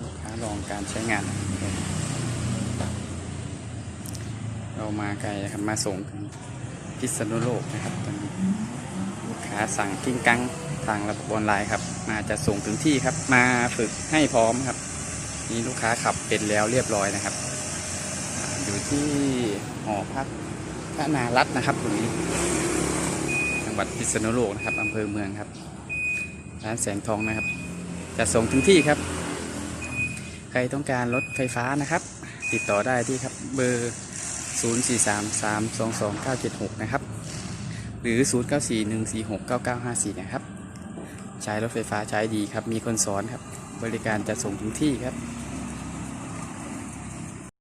ลูกค้าลองการใช้งาน เรามาไกลครับมาส่งกันพิษณุโลกนะครับตอนนี้ลูกค้าสั่งกิ้งกังทางระบบออนไลน์ครับ มาจะส่งถึงที่ครับ มาฝึกให้พร้อมครับ นี่ลูกค้าขับเป็นแล้วเรียบร้อยนะครับ อยู่ที่หอพักพระนารัตน์นะครับตรงนี้จังหวัดพิษณุโลกนะครับอำเภอเมืองครับ ร้านแสงทองนะครับ จะส่งถึงที่ครับ ใครต้องการรถไฟฟ้านะครับ ติดต่อได้ที่ครับเบอร์ 043322976 นะครับ หรือ 0941469954 นะครับ ใช้รถไฟฟ้าใช้ดีครับ มีคนสอนครับ บริการจะส่งถึงที่ครับ